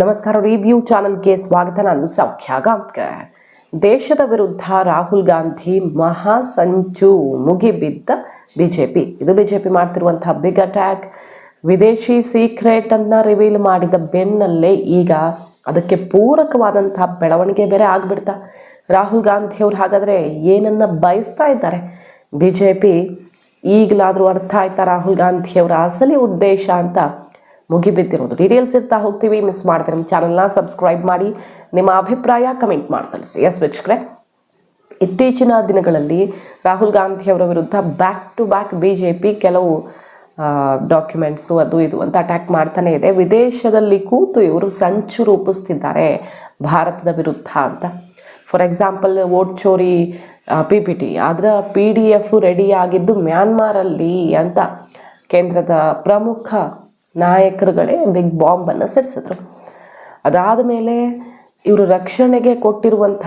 ನಮಸ್ಕಾರ ರಿವ್ಯೂ ಚಾನಲ್ಗೆ ಸ್ವಾಗತ. ನಾನು ಸೌಖ್ಯ ಗಾಂವ್ಕರ್ ದೇಶದ ವಿರುದ್ಧ ರಾಹುಲ್ ಗಾಂಧಿ ಮಹಾ ಸಂಚು ಮುಗಿಬಿದ್ದ ಬಿಜೆಪಿ. ಇದು ಬಿಜೆಪಿ ಮಾಡ್ತಿರುವಂತಹ ಬಿಗ್ ಅಟ್ಯಾಕ್ ವಿದೇಶಿ ಸೀಕ್ರೆಟ್ ಅನ್ನ ರಿವೀಲ್ ಮಾಡಿದ ಬೆನ್ನಲ್ಲೇ ಈಗ ಅದಕ್ಕೆ ಪೂರಕವಾದಂತಹ ಬೆಳವಣಿಗೆ ಬೇರೆ ಆಗ್ಬಿಡ್ತಾ. ರಾಹುಲ್ ಗಾಂಧಿ ಅವ್ರು ಹಾಗಾದ್ರೆ ಏನನ್ನ ಬಯಸ್ತಾ ಇದ್ದಾರೆ? ಬಿಜೆಪಿ ಈಗಲಾದರೂ ಅರ್ಥ ಆಯ್ತಾ ರಾಹುಲ್ ಗಾಂಧಿಯವರ ಅಸಲಿ ಉದ್ದೇಶ ಅಂತ? ಮುಗಿಬಿದ್ದಿರೋದು ಡೀಟೇಲ್ಸ್ ಇರ್ತಾ ಹೋಗ್ತೀವಿ. ಮಿಸ್ ಮಾಡ್ತೀವಿ ನಮ್ಮ ಚಾನಲ್ನ ಸಬ್ಸ್ಕ್ರೈಬ್ ಮಾಡಿ. ನಿಮ್ಮ ಅಭಿಪ್ರಾಯ ಕಮೆಂಟ್ ಮಾಡಿ ಎಸ್ ವೀಕ್ಷಕರೇ, ಇತ್ತೀಚಿನ ದಿನಗಳಲ್ಲಿ ರಾಹುಲ್ ಗಾಂಧಿಯವರ ವಿರುದ್ಧ back to back B J P ಕೆಲವು ಡಾಕ್ಯುಮೆಂಟ್ಸು ಅದು ಇದು ಅಂತ ಅಟ್ಯಾಕ್ ಮಾಡ್ತಾನೆ ಇದೆ. ವಿದೇಶದಲ್ಲಿ ಕೂತು ಇವರು ಸಂಚು ರೂಪಿಸ್ತಿದ್ದಾರೆ ಭಾರತದ ವಿರುದ್ಧ ಅಂತ. ಫಾರ್ ಎಕ್ಸಾಂಪಲ್ ವೋಟ್ ಚೋರಿ ಪಿ ಪಿ ಟಿ ಅದರ ಪಿ ಡಿ ಎಫ್ ರೆಡಿ ಆಗಿದ್ದು ಮ್ಯಾನ್ಮಾರಲ್ಲಿ ಅಂತ ಕೇಂದ್ರದ ಪ್ರಮುಖ ನಾಯಕರುಗಳೇ ಬಿಗ್ ಬಾಂಬನ್ನು ಸಿಡಿಸಿದ್ರು. ಅದಾದ ಮೇಲೆ ಇವರು ರಕ್ಷಣೆಗೆ ಕೊಟ್ಟಿರುವಂಥ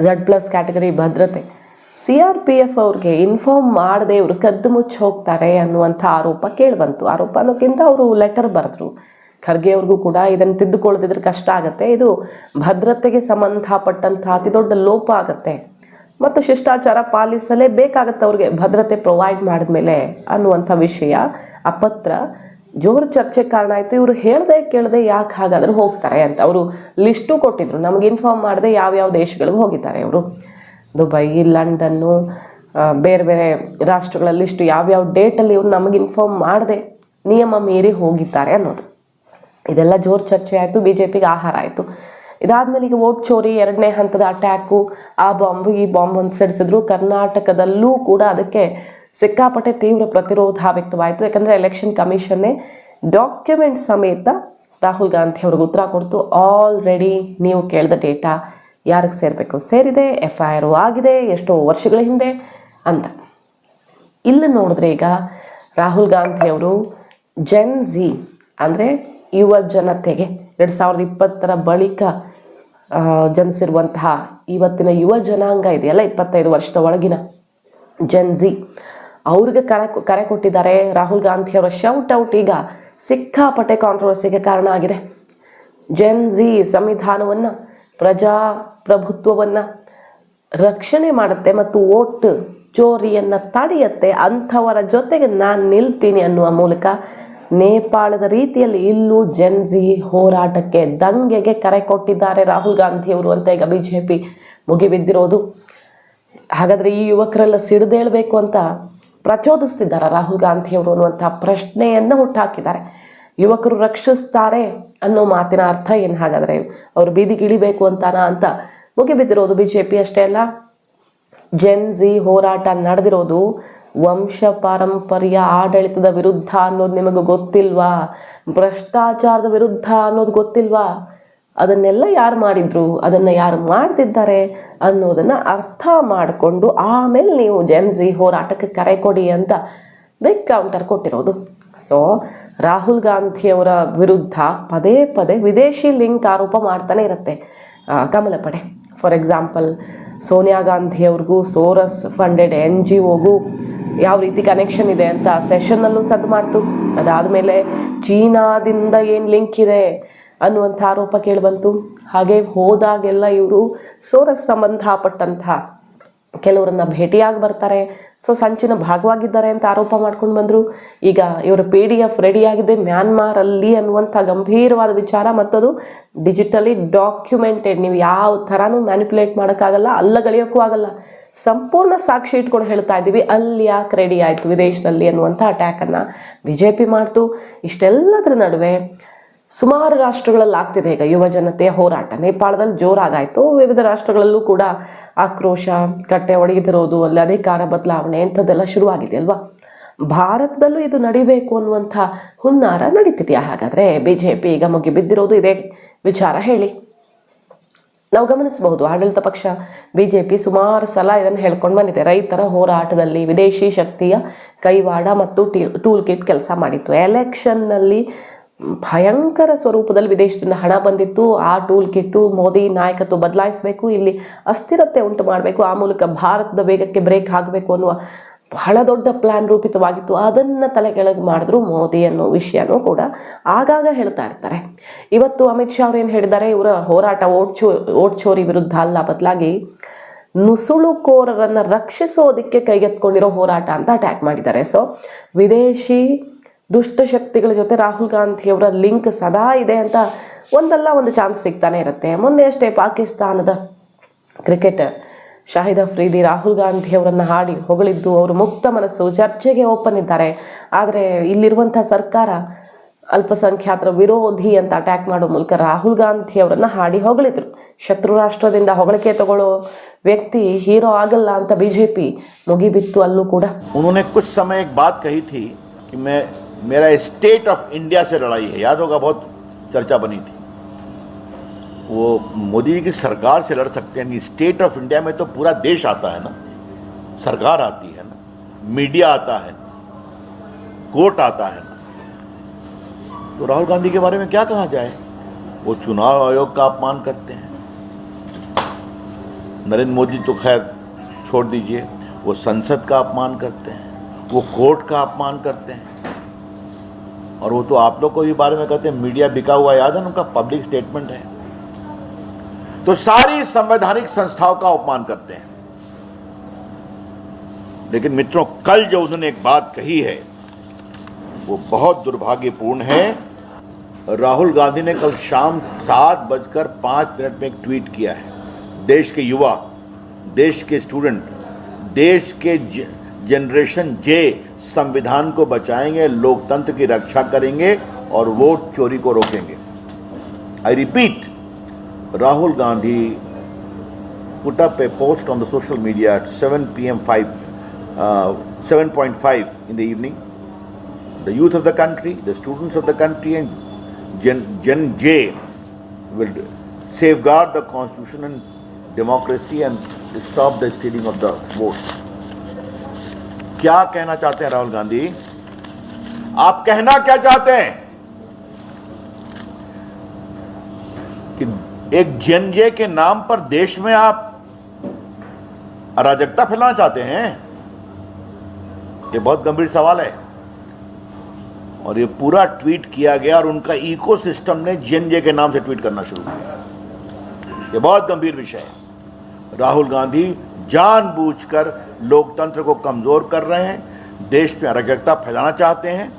ಝಡ್ ಪ್ಲಸ್ ಕ್ಯಾಟಗರಿ ಭದ್ರತೆ ಸಿ ಆರ್ ಪಿ ಎಫ್ ಅವ್ರಿಗೆ ಇನ್ಫಾರ್ಮ್ ಮಾಡದೆ ಇವರು ಕದ್ದು ಮುಚ್ಚಿ ಹೋಗ್ತಾರೆ ಅನ್ನುವಂಥ ಆರೋಪ ಕೇಳಿಬಂತು. ಆರೋಪ ಅನ್ನೋಕ್ಕಿಂತ ಅವರು ಲೆಟರ್ ಬರೆದ್ರು. ಖರ್ಗೆ ಅವ್ರಿಗೂ ಕೂಡ ಇದನ್ನು ತಿದ್ದುಕೊಳ್ಳದಿದ್ರೆ ಕಷ್ಟ ಆಗುತ್ತೆ. ಇದು ಭದ್ರತೆಗೆ ಸಂಬಂಧಪಟ್ಟಂಥ ಅತಿ ದೊಡ್ಡ ಲೋಪ ಆಗುತ್ತೆ. ಮತ್ತು ಶಿಷ್ಟಾಚಾರ ಪಾಲಿಸಲೇ ಬೇಕಾಗತ್ತೆ ಅವ್ರಿಗೆ ಭದ್ರತೆ ಪ್ರೊವೈಡ್ ಮಾಡಿದ್ಮೇಲೆ ಅನ್ನುವಂಥ ವಿಷಯ ಆ ಪತ್ರ ಜೋರು ಚರ್ಚೆ ಕಾರಣ ಆಯಿತು. ಇವರು ಹೇಳ್ದೆ ಕೇಳದೆ ಯಾಕೆ ಹಾಗಾದ್ರೆ ಹೋಗ್ತಾರೆ ಅಂತ. ಅವರು ಲಿಸ್ಟು ಕೊಟ್ಟಿದ್ರು. ನಮ್ಗೆ ಇನ್ಫಾರ್ಮ್ ಮಾಡದೆ ಯಾವ್ಯಾವ ದೇಶಗಳಿಗೆ ಹೋಗಿದ್ದಾರೆ ಅವರು ದುಬೈ, ಲಂಡನ್ನು ಬೇರೆ ಬೇರೆ ರಾಷ್ಟ್ರಗಳ ಲಿಸ್ಟು ಯಾವ್ಯಾವ ಡೇಟಲ್ಲಿ ಇವರು ನಮಗೆ ಇನ್ಫಾರ್ಮ್ ಮಾಡದೆ ನಿಯಮ ಮೀರಿ ಹೋಗಿದ್ದಾರೆ ಅನ್ನೋದು. ಇದೆಲ್ಲ ಜೋರು ಚರ್ಚೆ ಆಯಿತು. ಬಿ ಜೆ ಪಿಗೆ ಆಹಾರ ಆಯಿತು. ಇದಾದ್ಮೇಲೆ ಈಗ ವೋಟ್ ಚೋರಿ ಎರಡನೇ ಹಂತದ ಅಟ್ಯಾಕು, ಆ ಬಾಂಬು, ಈ ಬಾಂಬ್ ಅಂತ ಕರ್ನಾಟಕದಲ್ಲೂ ಕೂಡ ಅದಕ್ಕೆ ಸಿಕ್ಕಾಪಟ್ಟೆ ತೀವ್ರ ಪ್ರತಿರೋಧ ವ್ಯಕ್ತವಾಯಿತು. ಯಾಕಂದರೆ ಎಲೆಕ್ಷನ್ ಕಮಿಷನ್ನೇ ಡಾಕ್ಯುಮೆಂಟ್ ಸಮೇತ ರಾಹುಲ್ ಗಾಂಧಿ ಅವ್ರಿಗೆ ಉತ್ತರ ಕೊಡ್ತು. ಆಲ್ರೆಡಿ ನೀವು ಕೇಳಿದ ಡೇಟಾ ಯಾರಿಗೆ ಸೇರಬೇಕು? ಸೇರಿದೆ ಎಫ್ ಐ ಆರ್ ಆಗಿದೆ, ಎಷ್ಟೋ ವರ್ಷಗಳ ಹಿಂದೆ ಅಂತ. ಇಲ್ಲಿ ನೋಡಿದ್ರೆ ಈಗ ರಾಹುಲ್ ಗಾಂಧಿ ಅವರು ಜೆನ್ ಝಿ ಅಂದರೆ ಯುವ ಜನತೆಗೆ ಎರಡು ಸಾವಿರದ ಇಪ್ಪತ್ತರ ಬಳಿಕ ಜನಿಸಿರುವಂತಹ ಇವತ್ತಿನ ಯುವ ಜನಾಂಗ ಇದೆಯಲ್ಲ, ಇಪ್ಪತ್ತೈದು ವರ್ಷದ ಒಳಗಿನ ಜೆನ್ ಝಿ ಅವ್ರಿಗೆ ಕರೆ ಕರೆ ಕೊಟ್ಟಿದ್ದಾರೆ. ರಾಹುಲ್ ಗಾಂಧಿ ಅವರ ಶೌಟ್ ಔಟ್ ಈಗ ಸಿಕ್ಕಾಪಟ್ಟೆ ಕಾಂಟ್ರವರ್ಸಿಗೆ ಕಾರಣ ಆಗಿದೆ. ಜೆನ್ ಜಿ ಸಂವಿಧಾನವನ್ನು, ಪ್ರಜಾಪ್ರಭುತ್ವವನ್ನು ರಕ್ಷಣೆ ಮಾಡುತ್ತೆ ಮತ್ತು ಓಟ್ ಚೋರಿಯನ್ನು ತಡೆಯುತ್ತೆ. ಅಂಥವರ ಜೊತೆಗೆ ನಾನು ನಿಲ್ತೀನಿ ಅನ್ನುವ ಮೂಲಕ ನೇಪಾಳದ ರೀತಿಯಲ್ಲಿ ಇಲ್ಲೂ ಜೆನ್ಜಿ ಹೋರಾಟಕ್ಕೆ ದಂಗೆಗೆ ಕರೆ ಕೊಟ್ಟಿದ್ದಾರೆ ರಾಹುಲ್ ಗಾಂಧಿಯವರು ಅಂತ ಈಗ ಬಿ ಜೆ ಪಿ ಮುಗಿಬಿದ್ದಿರೋದು. ಹಾಗಾದರೆ ಈ ಯುವಕರೆಲ್ಲ ಸಿಡಿದೇಳಬೇಕು ಅಂತ ಪ್ರಚೋದಿಸ್ತಿದ್ದಾರೆ ರಾಹುಲ್ ಗಾಂಧಿಯವರು ಅನ್ನುವಂಥ ಪ್ರಶ್ನೆಯನ್ನು ಹುಟ್ಟಾಕಿದ್ದಾರೆ ಯುವಕರು ರಕ್ಷಿಸ್ತಾರೆ ಅನ್ನೋ ಮಾತಿನ ಅರ್ಥ ಏನು ಹಾಗಾದರೆ? ಅವರು ಬೀದಿಗಿಳಿಬೇಕು ಅಂತಾನ ಅಂತ ಮುಗಿಬಿದ್ದಿರೋದು ಬಿ ಜೆ ಪಿ ಅಷ್ಟೇ ಅಲ್ಲ. ಜೆನ್ ಝಿ ಹೋರಾಟ ನಡೆದಿರೋದು ವಂಶ ಪಾರಂಪರ್ಯ ಆಡಳಿತದ ವಿರುದ್ಧ ಅನ್ನೋದು ನಿಮಗೆ ಗೊತ್ತಿಲ್ವಾ? ಭ್ರಷ್ಟಾಚಾರದ ವಿರುದ್ಧ ಅನ್ನೋದು ಗೊತ್ತಿಲ್ವಾ? ಅದನ್ನೆಲ್ಲ ಯಾರು ಮಾಡಿದ್ರು? ಅದನ್ನು ಯಾರು ಮಾಡ್ತಿದ್ದಾರೆ ಅನ್ನೋದನ್ನು ಅರ್ಥ ಮಾಡಿಕೊಂಡು ಆಮೇಲೆ ನೀವು ಜೆನ್ಜಿ ಹೋರಾಟಕ್ಕೆ ಕರೆ ಕೊಡಿ ಅಂತ ಬಿಗ್ ಕೌಂಟರ್ ಕೊಟ್ಟಿರೋದು. ಸೊ ರಾಹುಲ್ ಗಾಂಧಿಯವರ ವಿರುದ್ಧ ಪದೇ ಪದೇ ವಿದೇಶಿ ಲಿಂಕ್ ಆರೋಪ ಮಾಡ್ತಾನೆ ಇರುತ್ತೆ. ಕಮಲ ಪಡೆ. ಫಾರ್ ಎಕ್ಸಾಂಪಲ್ ಸೋನಿಯಾ ಗಾಂಧಿ ಅವ್ರಿಗೂ ಸೋರಸ್ ಫಂಡೆಡ್ ಎನ್ ಜಿ ಒಗೂ ಯಾವ ರೀತಿ ಕನೆಕ್ಷನ್ ಇದೆ ಅಂತ ಸೆಷನ್ನಲ್ಲೂ ಸದ್ದು ಮಾಡ್ತು. ಅದಾದಮೇಲೆ ಚೀನಾದಿಂದ ಏನು ಲಿಂಕ್ ಇದೆ? ಅನ್ನುವಂಥ ಆರೋಪ ಕೇಳಿಬಂತು. ಹಾಗೆ ಹೋದಾಗೆಲ್ಲ ಇವರು ಸೋರ ಸಂಬಂಧಪಟ್ಟಂಥ ಕೆಲವರನ್ನ ಭೇಟಿಯಾಗಿ ಬರ್ತಾರೆ. ಸೊ ಸಂಚಿನ ಭಾಗವಾಗಿದ್ದಾರೆ ಅಂತ ಆರೋಪ ಮಾಡ್ಕೊಂಡು ಬಂದರು. ಈಗ ಇವರ ಪಿ ಡಿ ಎಫ್ ರೆಡಿಯಾಗಿದೆ. ಮ್ಯಾನ್ಮಾರಲ್ಲಿ ಅನ್ನುವಂಥ ಗಂಭೀರವಾದ ವಿಚಾರ. ಮತ್ತದು ಡಿಜಿಟಲಿ ಡಾಕ್ಯುಮೆಂಟೆಡ್ ನೀವು ಯಾವ ಥರನೂ ಮ್ಯಾನಿಪುಲೇಟ್ ಮಾಡೋಕ್ಕಾಗಲ್ಲ. ಅಲ್ಲಗಳಿಯೋಕ್ಕೂ ಆಗಲ್ಲ. ಸಂಪೂರ್ಣ ಸಾಕ್ಷಿ ಇಟ್ಕೊಂಡು ಹೇಳ್ತಾ ಇದ್ದೀವಿ. ಅಲ್ಲಿ ಯಾಕೆ ರೆಡಿ ಆಯಿತು? ವಿದೇಶದಲ್ಲಿ ಅನ್ನುವಂಥ ಅಟ್ಯಾಕನ್ನು ಬಿ ಜೆ ಪಿ ಮಾಡ್ತು. ಇಷ್ಟೆಲ್ಲದರ ನಡುವೆ ಸುಮಾರು ರಾಷ್ಟ್ರಗಳಲ್ಲಿ ಆಗ್ತಿದೆ ಈಗ ಯುವ ಜನತೆಯ ಹೋರಾಟ. ನೇಪಾಳದಲ್ಲಿ ಜೋರಾಗಾಯಿತು. ವಿವಿಧ ರಾಷ್ಟ್ರಗಳಲ್ಲೂ ಕೂಡ ಆಕ್ರೋಶ, ಕಟ್ಟೆ ಒಡೆದಿರೋದು, ಅಲ್ಲಿ ಅಧಿಕಾರ ಬದಲಾವಣೆ ಇಂಥದ್ದೆಲ್ಲ ಶುರುವಾಗಿದೆ ಅಲ್ವಾ? ಭಾರತದಲ್ಲೂ ಇದು ನಡಿಬೇಕು ಅನ್ನುವಂಥ ಹುನ್ನಾರ ನಡೀತಿದೆಯಾ? ಹಾಗಾದರೆ ಬಿ ಜೆ ಪಿ ಈಗ ಮುಗಿ ಬಿದ್ದಿರೋದು ಇದೇ ವಿಚಾರ ಹೇಳಿ. ನಾವು ಗಮನಿಸಬಹುದು, ಆಡಳಿತ ಪಕ್ಷ ಬಿ ಜೆ ಪಿ ಸುಮಾರು ಸಲ ಇದನ್ನು ಹೇಳ್ಕೊಂಡು ಬಂದಿದೆ. ರೈತರ ಹೋರಾಟದಲ್ಲಿ ವಿದೇಶಿ ಶಕ್ತಿಯ ಕೈವಾಡ ಮತ್ತು ಟಿ ಟೂಲ್ ಕಿಟ್ ಕೆಲಸ ಮಾಡಿತ್ತು. ಎಲೆಕ್ಷನ್ನಲ್ಲಿ ಭಯಂಕರ ಸ್ವರೂಪದಲ್ಲಿ ವಿದೇಶದಿಂದ ಹಣ ಬಂದಿತ್ತು. ಆ ಟೂಲ್ ಕಿಟ್ಟು ಮೋದಿ ನಾಯಕತ್ವ ಬದಲಾಯಿಸಬೇಕು, ಇಲ್ಲಿ ಅಸ್ಥಿರತೆ ಉಂಟು ಮಾಡಬೇಕು, ಆ ಮೂಲಕ ಭಾರತದ ವೇಗಕ್ಕೆ ಬ್ರೇಕ್ ಆಗಬೇಕು ಅನ್ನುವ ಬಹಳ ದೊಡ್ಡ ಪ್ಲ್ಯಾನ್ ರೂಪಿತವಾಗಿತ್ತು. ಅದನ್ನು ತಲೆಕೆಳಗೆ ಮಾಡಿದ್ರು ಮೋದಿ ಅನ್ನೋ ವಿಷಯನೂ ಕೂಡ ಆಗಾಗ ಹೇಳ್ತಾ ಇರ್ತಾರೆ. ಇವತ್ತು ಅಮಿತ್ ಶಾ ಅವ್ರು ಏನು ಹೇಳಿದ್ದಾರೆ, ಇವರ ಹೋರಾಟ ಓಟ್ಚೋ ಓಟ್ಚೋರಿ ಚೋರಿ ವಿರುದ್ಧ ಅಲ್ಲ, ಬದಲಾಗಿ ನುಸುಳುಕೋರರನ್ನು ರಕ್ಷಿಸೋದಕ್ಕೆ ಕೈಗೆತ್ಕೊಂಡಿರೋ ಹೋರಾಟ ಅಂತ ಅಟ್ಯಾಕ್ ಮಾಡಿದ್ದಾರೆ. ಸೊ ವಿದೇಶಿ ದುಷ್ಟಶಕ್ತಿಗಳ ಜೊತೆ ರಾಹುಲ್ ಗಾಂಧಿಯವರ ಲಿಂಕ್ ಸದಾ ಇದೆ ಅಂತ ಒಂದಲ್ಲ ಒಂದು ಚಾನ್ಸ್ ಸಿಗ್ತಾನೆ ಇರುತ್ತೆ. ಮೊನ್ನೆ ಅಷ್ಟೇ ಪಾಕಿಸ್ತಾನದ ಕ್ರಿಕೆಟರ್ ಶಾಹಿದ್ ಅಫ್ರೀದಿ ರಾಹುಲ್ ಗಾಂಧಿ ಅವರನ್ನು ಹಾಡಿ ಹೊಗಳಿದ್ದು ಅವರು ಮುಕ್ತ ಮನಸ್ಸು ಚರ್ಚೆಗೆ ಓಪನ್ ಇದ್ದಾರೆ. ಆದರೆ ಇಲ್ಲಿರುವಂಥ ಸರ್ಕಾರ ಅಲ್ಪಸಂಖ್ಯಾತರ ವಿರೋಧಿ ಅಂತ ಅಟ್ಯಾಕ್ ಮಾಡೋ ಮೂಲಕ ರಾಹುಲ್ ಗಾಂಧಿ ಅವರನ್ನು ಹಾಡಿ ಹೊಗಳಿದ್ರು. ಶತ್ರು ರಾಷ್ಟ್ರದಿಂದ ಹೊಗಳಿಕೆ ತಗೊಳ್ಳೋ ವ್ಯಕ್ತಿ ಹೀರೋ ಆಗಲ್ಲ ಅಂತ ಬಿ ಜೆ ಪಿ ಮುಗಿಬಿತ್ತು ಅಲ್ಲೂ ಕೂಡ. मेरा स्टेट ऑफ़ इंडिया से लड़ाई है। याद होगा बहुत चर्चा बनी थी। वो मोदी जी की सरकार से लड़ सकते हैं स्टेट ऑफ़ इंडिया में तो पूरा देश आता है ना? सरकार आती है ना? मीडिया आता है कोर्ट आता है ना? तो राहुल गांधी के बारे में क्या कहा जाए? वो चुनाव आयोग का अपमान करते हैं। नरेंद्र मोदी तो खैर छोड़ दीजिए, वो संसद का अपमान करते हैं, वो कोर्ट का अपमान करते हैं। और वो तो आप लोग को भी बारे में कहते हैं, मीडिया बिका हुआ, याद है उनका पब्लिक स्टेटमेंट है? तो सारी संवैधानिक संस्थाओं का अपमान करते हैं। लेकिन मित्रों, कल जो उन्होंने एक बात कही है, वो बहुत दुर्भाग्यपूर्ण है। राहुल गांधी ने कल शाम सात बजकर पाँच मिनट में एक ट्वीट किया है। देश के युवा, देश के स्टूडेंट, देश के जनरेशन जे संविधान को बचाएँगे, लोकतंत्र की रक्षा करेंगे और वोट चोरी को रोकेंगे। I repeat Rahul Gandhi put up a post on the social media at 7 P M five seven point five in the evening the youth of the country the students of the country and Gen Gen Z will safeguard the constitution and democracy and stop the stealing of the vote क्या कहना चाहते हैं राहुल गांधी? आप कहना क्या चाहते हैं? कि एक जनजे के नाम पर देश में आप अराजकता फैलाना चाहते हैं? ये बहुत गंभीर सवाल है। और ये पूरा ट्वीट किया गया और उनका इकोसिस्टम ने जनजे के नाम से ट्वीट करना शुरू किया। ये बहुत गंभीर विषय है। राहुल गांधी जानबूझकर लोकतंत्र को कमज़ोर कर रहे हैं, देश में अराजकता फैलाना चाहते हैं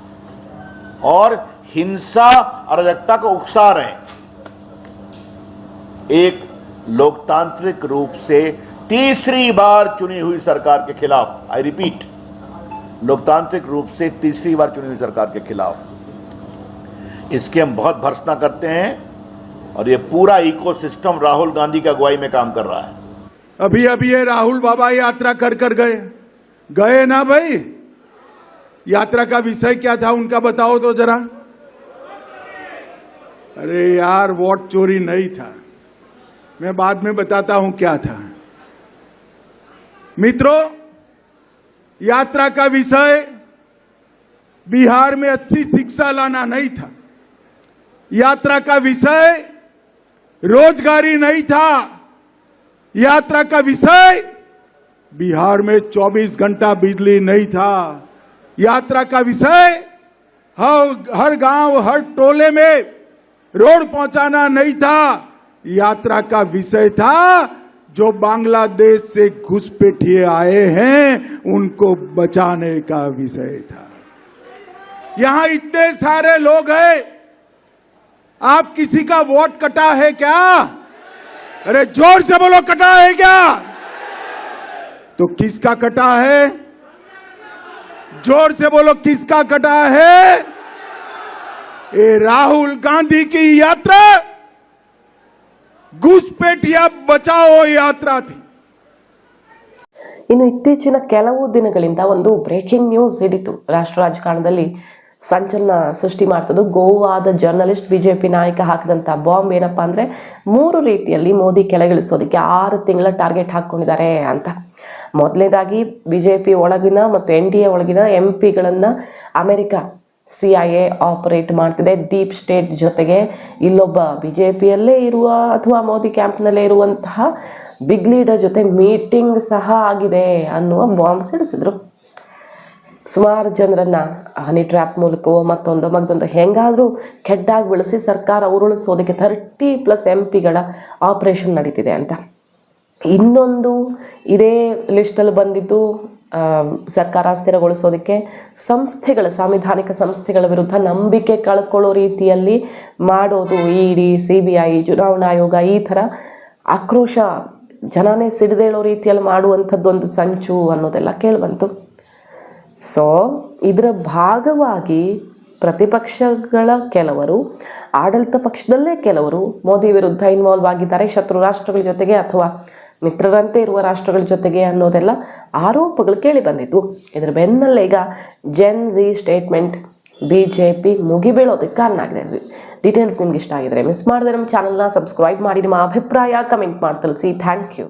और हिंसा, अराजकता को उकसा रहे हैं। एक लोकतांत्रिक रूप से तीसरी बार चुनी हुई सरकार के खिलाफ आई रिपीट लोकतांत्रिक रूप से तीसरी बार चुनी हुई सरकार के खिलाफ। इसकी हम बहुत भर्सना करते हैं और ये पूरा इकोसिस्टम राहुल गांधी की अगुवाई में काम कर रहा है। अभी अभी ये राहुल बाबा यात्रा कर कर गए। गए ना भाई? यात्रा का विषय क्या था उनका बताओ तो जरा। अरे यार, वोट चोरी नहीं था। मैं बाद में बताता हूँ क्या था। मित्रों, यात्रा का विषय बिहार में अच्छी शिक्षा लाना नहीं था। यात्रा का विषय रोजगारी नहीं था। यात्रा का विषय, बिहार में 24 घंटा बिजली नहीं था। यात्रा का विषय, हर हर गाँव, हर टोले में रोड पहुंचाना नहीं था। यात्रा का विषय था, जो बांग्लादेश से घुसपैठिए आए हैं, उनको बचाने का विषय था। यहाँ इतने सारे लोग हैं। आप किसी का वोट कटा है क्या? अरे जोर से बोलो कटा है क्या तो किसका कटा है जोर से बोलो किसका कटा है ये राहुल गांधी की यात्रा घुसपैठिया बचाओ यात्रा थी ಇನ್ನು ಇತ್ತೀಚಿನ ಕೆಲವು ದಿನಗಳಿಂದ ಒಂದು ಬ್ರೇಕಿಂಗ್ ನ್ಯೂಸ್ ಹಿಡಿತು ರಾಷ್ಟ್ರ ರಾಜಕಾರಣದಲ್ಲಿ ಸಂಚಲನ ಸೃಷ್ಟಿ ಮಾಡ್ತದ್ದು. ಗೋವಾದ ಜರ್ನಲಿಸ್ಟ್ ಬಿಜೆಪಿ ನಾಯಕ ಹಾಕಿದಂಥ ಬಾಂಬ್ ಏನಪ್ಪ ಅಂದರೆ ಮೂರು ರೀತಿಯಲ್ಲಿ ಮೋದಿ ಕೆಳಗಿಳಿಸೋದಕ್ಕೆ ಆರು ತಿಂಗಳ ಟಾರ್ಗೆಟ್ ಹಾಕ್ಕೊಂಡಿದ್ದಾರೆ ಅಂತ. ಮೊದಲನೇದಾಗಿ ಬಿ ಜೆ ಪಿ ಒಳಗಿನ ಮತ್ತು ಎನ್ ಡಿ ಎ ಒಳಗಿನ M ಪಿಗಳನ್ನು America C I A operate ಮಾಡ್ತಿದೆ. ಡೀಪ್ ಸ್ಟೇಟ್ ಜೊತೆಗೆ ಇಲ್ಲೊಬ್ಬ ಬಿ ಜೆ ಪಿಯಲ್ಲೇ ಇರುವ ಅಥವಾ ಮೋದಿ ಕ್ಯಾಂಪ್ನಲ್ಲೇ ಇರುವಂತಹ ಬಿಗ್ ಲೀಡರ್ ಜೊತೆ ಮೀಟಿಂಗ್ ಸಹ ಆಗಿದೆ ಅನ್ನುವ ಬಾಂಬ್ ಸಿಡಿಸಿದ್ರು. ಸುಮಾರು ಜನರನ್ನ ಹನಿ ಟ್ರ್ಯಾಪ್ ಮೂಲಕವೋ ಮತ್ತೊಂದು ಮತ್ತೊಂದು ಹೆಂಗಾದರೂ ಕೆಡ್ಡಾಗಿ ಬೆಳೆಸಿ ಸರ್ಕಾರ ಉರುಳಿಸೋದಕ್ಕೆ ಥರ್ಟಿ ಪ್ಲಸ್ ಎಂ ಪಿಗಳ ಆಪರೇಷನ್ ನಡೀತಿದೆ ಅಂತ. ಇನ್ನೊಂದು ಇದೇ ಲಿಸ್ಟಲ್ಲಿ ಬಂದಿದ್ದು ಸರ್ಕಾರ ಸ್ಥಿರಗೊಳಿಸೋದಕ್ಕೆ ಸಂಸ್ಥೆಗಳ, ಸಾಂವಿಧಾನಿಕ ಸಂಸ್ಥೆಗಳ ವಿರುದ್ಧ ನಂಬಿಕೆ ಕಳ್ಕೊಳ್ಳೋ ರೀತಿಯಲ್ಲಿ ಮಾಡೋದು E D C B I ಚುನಾವಣಾ ಆಯೋಗ ಈ ಥರ ಆಕ್ರೋಶ ಜನನೇ ಸಿಡಿದೇಳೋ ರೀತಿಯಲ್ಲಿ ಮಾಡುವಂಥದ್ದೊಂದು ಸಂಚು ಅನ್ನೋದೆಲ್ಲ ಕೇಳಿಬಂತು ಸೊ ಇದರ ಭಾಗವಾಗಿ ಪ್ರತಿಪಕ್ಷಗಳ ಕೆಲವರು, ಆಡಳಿತ ಪಕ್ಷದಲ್ಲೇ ಕೆಲವರು ಮೋದಿ ವಿರುದ್ಧ ಇನ್ವಾಲ್ವ್ ಆಗಿದ್ದಾರೆ. ಶತ್ರು ರಾಷ್ಟ್ರಗಳ ಜೊತೆಗೆ ಅಥವಾ ಮಿತ್ರರಂತೆ ಇರುವ ರಾಷ್ಟ್ರಗಳ ಜೊತೆಗೆ ಅನ್ನೋದೆಲ್ಲ ಆರೋಪಗಳು ಕೇಳಿ ಬಂದಿದ್ವು. ಇದರ ಬೆನ್ನಲ್ಲೇ ಈಗ Gen Z statement B J P ಮುಗಿಬೀಳೋದಕ್ಕೆ ಕಾರಣ ಆಗಿದೆ. ಡೀಟೇಲ್ಸ್ ನಿಮ್ಗೆ ಇಷ್ಟ ಆಗಿದ್ರೆ ಮಿಸ್ ಮಾಡಿದ್ರೆ ನಮ್ಮ ಚಾನಲ್ನ ಸಬ್ಸ್ಕ್ರೈಬ್ ಮಾಡಿ ನಿಮ್ಮ ಅಭಿಪ್ರಾಯ ಕಮೆಂಟ್ ಮಾಡಿ ತಿಳಿಸಿ. Thank you